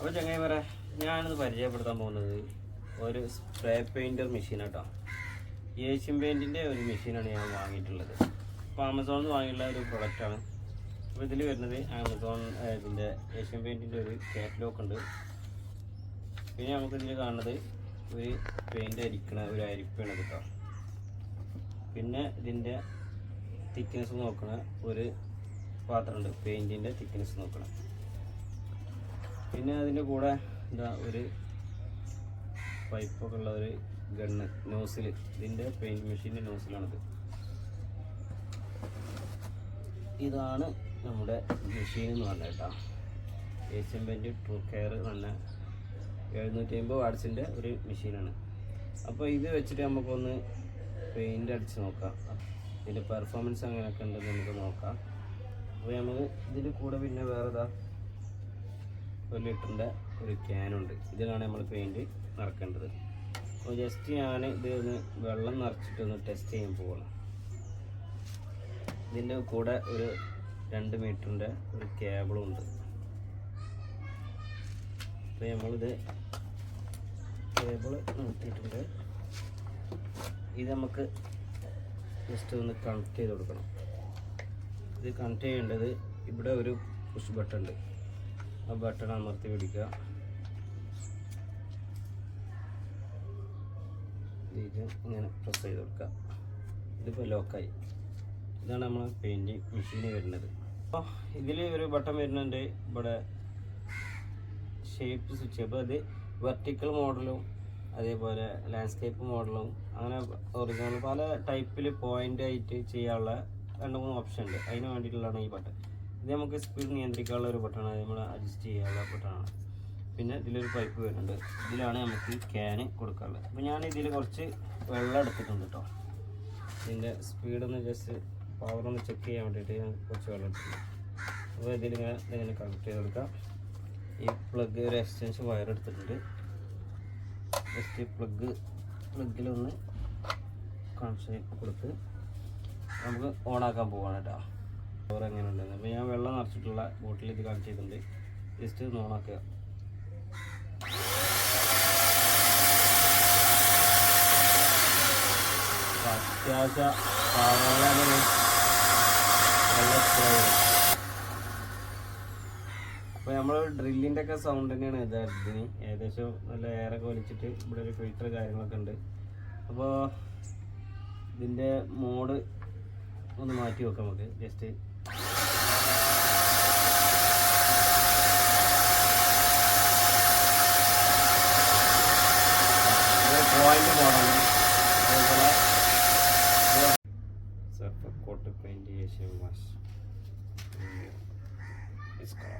അപ്പോൾ ചങ്ങായി പറ ഞാനത് പരിചയപ്പെടുത്താൻ പോകുന്നത് ഒരു സ്പ്രേ പെയിന്റർ മെഷീൻ കേട്ടോ ഏഷ്യൻ പെയിന്റിന്റെ ഒരു മെഷീനാണ് ഞാൻ വാങ്ങിയിട്ടുള്ളത്. അപ്പോൾ ആമസോണിൽ നിന്ന് വാങ്ങിയുള്ള ഒരു പ്രൊഡക്റ്റാണ് അപ്പോൾ ഇതിൽ വരുന്നത് ആമസോൺ ഇതിന്റെ ഏഷ്യൻ പെയിന്റിന്റെ ഒരു കാറ്റലോഗ് ഉണ്ട്. പിന്നെ നമുക്ക് ഇതിൽ കാണുന്നത് ഒരു പെയിന്റ് അരിക്കണ ഒരു അരിപ്പാണ് കേട്ടോ പിന്നെ ഇതിന്റെ തിക്നെസ് നോക്കണ ഒരു പാത്രമുണ്ട്. പെയിന്റിന്റെ തിക്നെസ് നോക്കണം. പിന്നെ അതിന്റെ കൂടെ എന്താ ഒരു പൈപ്പൊക്കെ ഉള്ള ഒരു ഗണ്ണ് നോസിൽ ഇതിന്റെ പെയിന്റ് മെഷീന്റെ നോസിലാണിത് ഇതാണ് നമ്മുടെ മെഷീൻ എന്ന് പറഞ്ഞ കേട്ടോ. ഏഷ്യൻ പെയിന്റ് ട്രൂ കെയർ നല്ല എഴുന്നൂറ്റി അമ്പത് വാട്സിന്റെ ഒരു മെഷീനാണ് അപ്പോൾ ഇത് വെച്ചിട്ട് നമുക്കൊന്ന് പെയിന്റ് അടിച്ച് നോക്കാം. ഇതിന്റെ പെർഫോമൻസ് അങ്ങനെയൊക്കെ ഉണ്ടെന്ന് നമുക്ക് നോക്കാം. അപ്പോൾ നമ്മൾ ഇതിന്റെ കൂടെ പിന്നെ വേറെ ഒരു ലിറ്ററിന്റെ ഒരു ക്യാനുണ്ട് ഇതിലാണ് നമ്മൾ പെയിന്റ് നിറക്കേണ്ടത് അപ്പോൾ ജസ്റ്റ് ഞാൻ ഇത് വെള്ളം നിറച്ചിട്ടൊന്ന് ടെസ്റ്റ് ചെയ്യാൻ പോകണം ഇതിന്റെ കൂടെ ഒരു രണ്ട് മീറ്ററിന്റെ ഒരു കേബിളും ഉണ്ട്. അപ്പോൾ നമ്മളിത് കേബിൾ നിർത്തിയിട്ടുണ്ട്. ഇത് നമുക്ക് ജസ്റ്റ് ഒന്ന് കണക്ട് ചെയ്ത് കൊടുക്കണം. ഇത് കണക്ട് ചെയ്യേണ്ടത് ഇവിടെ ഒരു പുഷ് ബട്ടൺ ഉണ്ട്. ആ ബട്ടൺ അമർത്തി പിടിക്കുക. ഇങ്ങനെ പ്രസ് ചെയ്ത് കൊടുക്കുക. ഇതിപ്പോൾ ലോക്കായി ഇതാണ് നമ്മൾ പെയിന്റിങ് മെഷീന് വരുന്നത്. അപ്പോൾ ഇതിൽ ഒരു ബട്ടൺ വരുന്നുണ്ട്. ഇവിടെ ഷേപ്പ് സ്വിച്ച് അപ്പോൾ അത് വെർട്ടിക്കൽ മോഡലും അതേപോലെ ലാൻഡ്സ്കേപ്പ് മോഡലും അങ്ങനെ ഒറിജിനൽ പല ടൈപ്പിൽ പോയിന്റ് ആയിട്ട് ചെയ്യാനുള്ള രണ്ട് മൂന്ന് ഓപ്ഷൻ ഉണ്ട്. അതിന് വേണ്ടിയിട്ടുള്ളതാണ് ഈ ബട്ടൺ ഇത് നമുക്ക് സ്പീഡ് നിയന്ത്രിക്കാനുള്ള ഒരു ബട്ടണാണ് നമ്മൾ അഡ്ജസ്റ്റ് ചെയ്യാനുള്ള ബട്ടണാണ് പിന്നെ ഇതിലൊരു പൈപ്പ് വരുന്നുണ്ട്. ഇതിലാണ് നമുക്ക് ക്യാൻ കൊടുക്കാനുള്ളത്. അപ്പോൾ ഞാൻ ഇതിൽ കുറച്ച് വെള്ളം എടുത്തിട്ടുണ്ട് കേട്ടോ ഇതിന്റെ സ്പീഡൊന്ന് ജസ്റ്റ് പവറൊന്ന് ചെക്ക് ചെയ്യാൻ വേണ്ടിയിട്ട് ഞാൻ കുറച്ച് വെള്ളം എടുത്തിട്ടുണ്ട്. അപ്പോൾ ഇതിലിങ്ങനെ ഇതിങ്ങനെ കണക്ട് ചെയ്ത് കൊടുക്കാം. ഈ പ്ലഗ് ഒരു എക്സ്റ്റൻഷൻ വയർ എടുത്തിട്ടുണ്ട്. ജസ്റ്റ് പ്ലഗ് പ്ലഗിലൊന്ന് കണക്ഷൻ കൊടുത്ത് നമുക്ക് ഓണാക്കാൻ പോവാണ് കേട്ടോ പവർ എങ്ങനെ ഉണ്ടെന്ന് അപ്പോൾ ഞാൻ വെള്ളം നിറച്ചിട്ടുള്ള ബോട്ടിൽ ഇത് കണക്ട് ചെയ്തിട്ടുണ്ട് ജസ്റ്റ് ഒന്ന് ഓണാക്കുക അത്യാവശ്യ അപ്പോൾ നമ്മൾ ഡ്രില്ലിന്റെ ഒക്കെ സൗണ്ട് തന്നെയാണ് ഇതിന് ഏകദേശം നല്ല എയറൊക്കെ വലിച്ചിട്ട് ഇവിടെ ഒരു ഫിൽറ്റർ കാര്യങ്ങളൊക്കെ ഉണ്ട്. അപ്പോൾ ഇതിന്റെ മോഡ് ഒന്ന് മാറ്റി വെക്കാം നമുക്ക്. ജസ്റ്റ് പോയിന്റ് മോഡാണ് അതേപോലെ surf coat paint Asian wash ഇസ്കാ